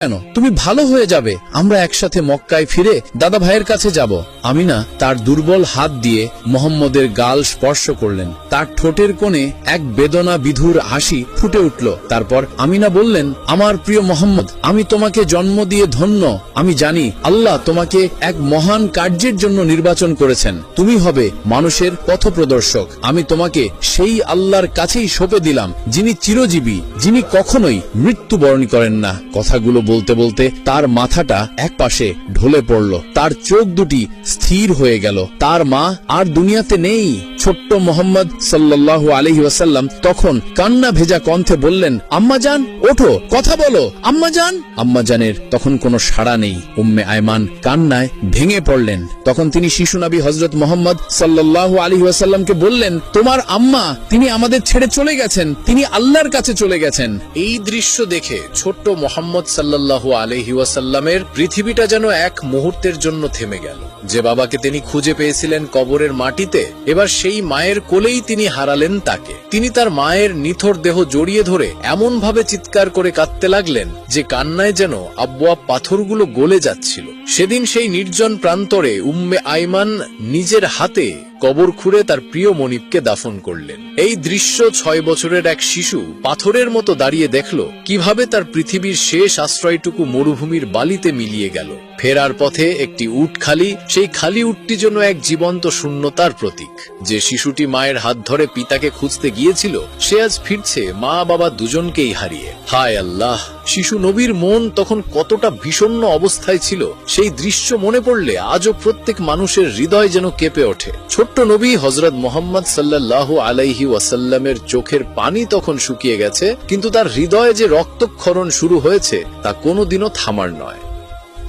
কেন? তুমি ভালো হয়ে যাবে। আমরা একসাথে মক্কায় ফিরে দাদা ভাইয়ের কাছে যাব। আমিনা তার দুর্বল হাত দিয়ে মোহাম্মদের গাল স্পর্শ করলেন। তার ঠোঁটের কোণে এক বেদনা বিধুর হাসি ফুটে উঠল। তারপর আমিনা বললেন, আমার প্রিয় মোহাম্মদ, আমি তোমাকে জন্ম দিয়ে ধন্য। আমি জানি আল্লাহ তোমাকে এক মহান কার্যের জন্য নির্বাচন করেছেন। তুমি হবে মানুষের পথপ্রদর্শক। আমি তোমাকে সেই আল্লাহর কাছেই সঁপে দিলাম, যিনি চিরজীবী, যিনি কখনোই মৃত্যুবরণ করেন না। কথাগুলো বলতে বলতে তার মাথাটা এক পাশে ঢলে পড়ল। তার চোখ দুটি স্থির হয়ে গেল। তার মা আর দুনিয়াতে নেই। ছোট্ট মোহাম্মদ সাল্লাহ আলহি ওয়াসাল্লাম তখন কান্না ভেজা কণ্ঠে বললেন আম্মাজান ওঠো, কথা বলো। আম্মাজান আম্মাজানের তখন কোনো সাড়া নেই। উম্মে আয়মান কান্নায় ভেঙে পড়লেন। তখন তিনি শিশু নবী হজরত মোহাম্মদ সাল্লাহ আলী ওয়াসাল্লামকে বললেন, তোমার আম্মা, তিনি আমাদের ছেড়ে চলে গেছেন, তিনি আল্লাহর কাছে চলে গেছেন। এই দৃশ্য দেখে ছোট্ট মোহাম্মদ সাল্লাহ আলহি ওয়াসাল্লামের পৃথিবীটা যেন এক মুহূর্তের জন্য থেমে গেল। যে বাবাকে তিনি খুঁজে পেয়েছিলেন কবরের মাটিতে, এবার সেই মায়ের কোলেই তিনি হারালেন তাকে। তিনি তার মায়ের নিথর দেহ জড়িয়ে ধরে এমন ভাবে চিৎকার করে কাঁদতে লাগলেন যে কান্নায় যেন আব্বুয়া পাথরগুলো গলে যাচ্ছিল। সেদিন সেই নির্জন প্রান্তরে উম্মে আইমান নিজের হাতে কবর খুঁড়ে তার প্রিয় মনিবকে দাফন করলেন। এই দৃশ্য ছয় বছরের এক শিশু পাথরের মতো দাঁড়িয়ে দেখল কীভাবে তার পৃথিবীর শেষ আশ্রয়টুকু মরুভূমির বালিতে মিলিয়ে গেল। ফেরার পথে একটি উট খালি, সেই খালি উটটি যেন এক জীবন্ত শূন্যতার প্রতীক। যে শিশুটি মায়ের হাত ধরে পিতাকে খুঁজতে গিয়েছিল, সে আজ ফিরছে মা বাবা দুজনকেই হারিয়ে। হায় আল্লাহ! শিশু নবীর মন তখন কতটা ভীষণ অবস্থায় ছিল, সেই দৃশ্য মনে পড়লে আজও প্রত্যেক মানুষের হৃদয় যেন কেঁপে ওঠে। ছোট্ট নবী হজরত মোহাম্মদ সাল্লাহ আলাইহি ওয়াসাল্লামের চোখের পানি তখন শুকিয়ে গেছে, কিন্তু তার হৃদয়ে যে রক্তক্ষরণ শুরু হয়েছে, তা কোনোদিনও থামার নয়।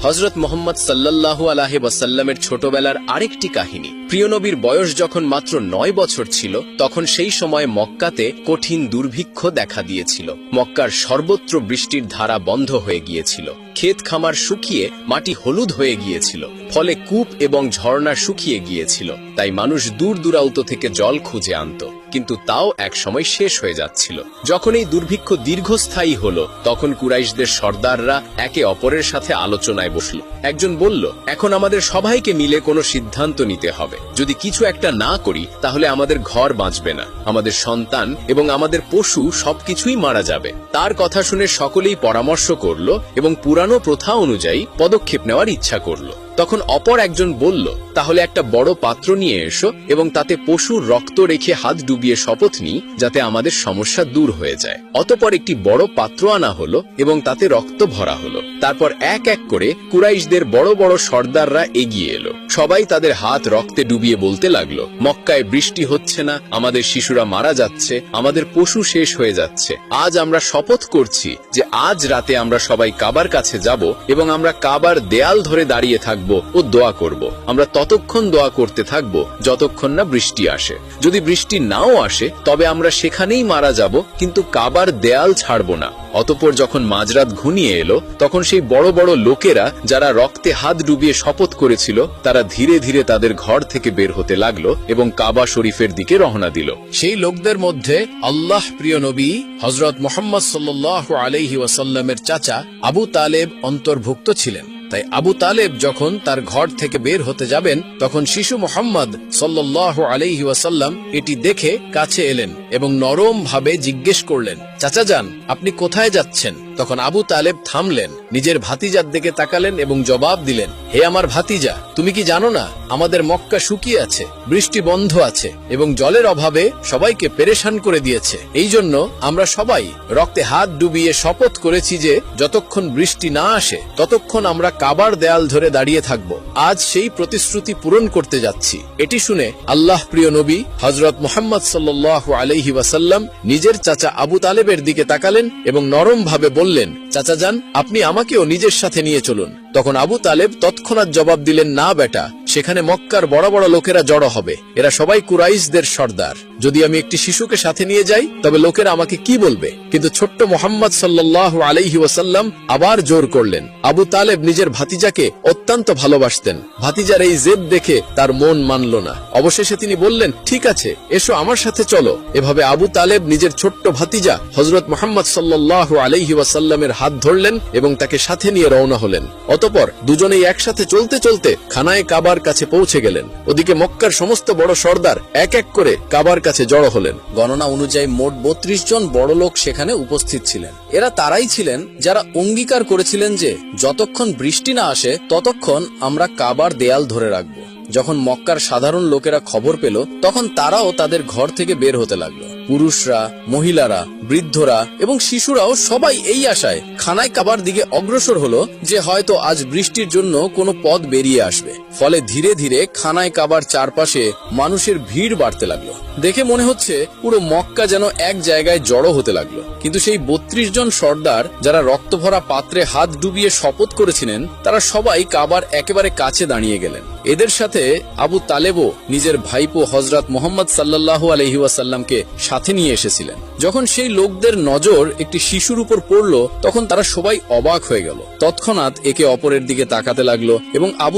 হজরত মোহাম্মদ সাল্লাল্লাহু আলাহি ওয়াসাল্লামের ছোটবেলার আরেকটি কাহিনী। প্রিয়নবীর বয়স যখন মাত্র নয় বছর ছিল, তখন সেই সময় মক্কাতে কঠিন দুর্ভিক্ষ দেখা দিয়েছিল। মক্কার সর্বত্র বৃষ্টির ধারা বন্ধ হয়ে গিয়েছিল। ক্ষেত খামার শুকিয়ে মাটি হলুদ হয়ে গিয়েছিল। ফলে কূপ এবং ঝর্ণা শুকিয়ে গিয়েছিল। তাই মানুষ দূর দূরান্ত থেকে জল খুঁজে আনত। কিন্তু তাও এক সময় শেষ হয়ে যাচ্ছিল। যখন এই দুর্ভিক্ষ দীর্ঘস্থায়ী হল, তখন কুরাইশদের সর্দাররা একে অপরের সাথে আলোচনায় বসল। একজন বলল, এখন আমাদের সবাইকে মিলে কোনো সিদ্ধান্ত নিতে হবে। যদি কিছু একটা না করি, তাহলে আমাদের ঘর বাঁচবে না। আমাদের সন্তান এবং আমাদের পশু সবকিছুই মারা যাবে। তার কথা শুনে সকলেই পরামর্শ করল এবং পুরানো প্রথা অনুযায়ী পদক্ষেপ নেওয়ার ইচ্ছা করল। তখন অপর একজন বলল, তাহলে একটা বড় পাত্র নিয়ে এসো এবং তাতে পশুর রক্ত রেখে হাত ডুবিয়ে শপথ নিই, যাতে আমাদের সমস্যা দূর হয়ে যায়। অতপর একটি বড় পাত্র আনা হলো এবং তাতে রক্ত ভরা হলো। তারপর এক এক করে কুরাইশদের বড় বড় সর্দাররা এগিয়ে এলো। সবাই তাদের হাত রক্তে ডুবিয়ে বলতে লাগল, মক্কায় বৃষ্টি হচ্ছে না, আমাদের শিশুরা মারা যাচ্ছে, আমাদের পশু শেষ হয়ে যাচ্ছে। আজ আমরা শপথ করছি যে আজ রাতে আমরা সবাই কাবার কাছে যাব এবং আমরা কাবার দেয়াল ধরে দাঁড়িয়ে থাকব ও দোয়া করব। আমরা ততক্ষণ দোয়া করতে থাকব যতক্ষণ না বৃষ্টি আসে। যদি বৃষ্টি নাও আসে, তবে আমরা সেখানেই মারা যাব, কিন্তু কাবার দেয়াল ছাড়ব না। অতপর যখন মাঝরাত ঘনিয়ে এলো, তখন সেই বড় বড় লোকেরা যারা রক্তে হাত ডুবিয়ে শপথ করেছিল, তারা ধীরে ধীরে তাদের ঘর থেকে বের হতে লাগল এবং কাবা শরীফের দিকে রওনা দিল। সেই লোকদের মধ্যে আল্লাহ প্রিয় নবী হজরত মোহাম্মদ সাল্লাহ আলহি ওয়াসাল্লামের চাচা আবু তালেব অন্তর্ভুক্ত ছিলেন। তাই আবু তালেব যখন তার ঘর থেকে বের হতে যাবেন, তখন শিশু মোহাম্মদ সাল্লাহ আলহি ওয়াসাল্লাম এটি দেখে কাছে এলেন এবং নরম ভাবে জিজ্ঞেস করলেন, চাচা যান, আপনি কোথায় যাচ্ছেন? তখন আবু তালেব থামলেন, নিজের ভাতিজার দিকে তাকালেন এবং জবাব দিলেন, হে আমার ভাতিজা, তুমি কি জানো না, আমাদের মক্কা শুকিয়ে আছে, বৃষ্টি বন্ধ আছে এবং জলের অভাবে সবাইকে পেরেশান করে দিয়েছে। এই জন্য আমরা সবাই রক্তে হাত ডুবিয়ে শপথ করেছি যে, যতক্ষণ বৃষ্টি না আসে, ততক্ষণ আমরা কাবার দেয়াল ধরে দাঁড়িয়ে থাকব। আজ সেই প্রতিশ্রুতি পূরণ করতে যাচ্ছি। এটি শুনে আল্লাহ প্রিয় নবী হজরত মোহাম্মদ সাল্লাহ আলহি ওয়াসাল্লাম নিজের চাচা আবু তালেবের দিকে তাকালেন এবং নরম ভাবে বললেন চাচা যান, আপনি আমাকেও নিজের সাথে নিয়ে চলুন। তখন আবু তালেব তৎক্ষণাৎ জবাব দিলেন, না, বেটা, সেখানে মক্কার বড় বড় লোকেরা জড়ো হবে। এরা সবাই কুরাইশদের সর্দার। যদি আমি একটি শিশুকে সাথে নিয়ে যাই, তবে লোকেরা আমাকে কি বলবে? কিন্তু ছোট্ট মোহাম্মদ সাল্লাহ আলাইহি ওয়াসাল্লাম আবার জোর করলেন। আবু তালেব নিজের ভাতিজাকে অত্যন্ত ভালোবাসতেন। ভাতিজার এই জেদ দেখে তার মন মানল না। অবশেষে তিনি বললেন, ঠিক আছে, এসো আমার সাথে চলো। এভাবে আবু তালেব নিজের ছোট্ট ভাতিজা হজরত মোহাম্মদ সাল্লাহ আলাইহি ওয়াসাল্লামের হাত ধরলেন এবং তাকে সাথে নিয়ে রওনা হলেন। অতপর দুজনেই একসাথে চলতে চলতে খানায় কাবার কাছে পৌঁছে গেলেন। ওদিকে মক্কার সমস্ত বড় সর্দার এক এক করে কাবার কাছে জড়ো হলেন। গণনা অনুযায়ী মোট বত্রিশ জন বড় লোক সেখানে উপস্থিত ছিলেন। এরা তারাই ছিলেন যারা অঙ্গীকার করেছিলেন যে, যতক্ষণ বৃষ্টি না আসে, ততক্ষণ আমরা কাবার দেয়াল ধরে রাখব। যখন মক্কার সাধারণ লোকেরা খবর পেল, তখন তারাও তাদের ঘর থেকে বের হতে লাগল। পুরুষরা, মহিলারা, বৃদ্ধরা এবং শিশুরাও সবাই এই আশায় খানায় কাবার দিকে অগ্রসর হলো যে হয়তো আজ বৃষ্টির জন্য কোনো পথ বেরিয়ে আসবে। ফলে ধীরে ধীরে খানায় কাবার চারপাশে মানুষের ভিড় বাড়তে লাগল। দেখে মনে হচ্ছে পুরো মক্কা যেন এক জায়গায় জড়ো হতে লাগল। কিন্তু সেই বত্রিশ জন সর্দার যারা রক্তভরা পাত্রে হাত ডুবিয়ে শপথ করেছিলেন, তারা সবাই কাবার একেবারে কাছে দাঁড়িয়ে গেলেন। এদের সাথে আবু তালেবও নিজের ভাইপো হজরত মোহাম্মদ সাল্লাল্লাহু আলহি ওয়াসাল্লামকে সাথে নিয়ে এসেছিলেন। যখন সেই লোকদের নজর একটি শিশুর উপর পড়ল, তখন তারা সবাই অবাক হয়ে গেল। তৎক্ষণাৎ একে অপরের দিকে তাকাতে লাগল এবং আবু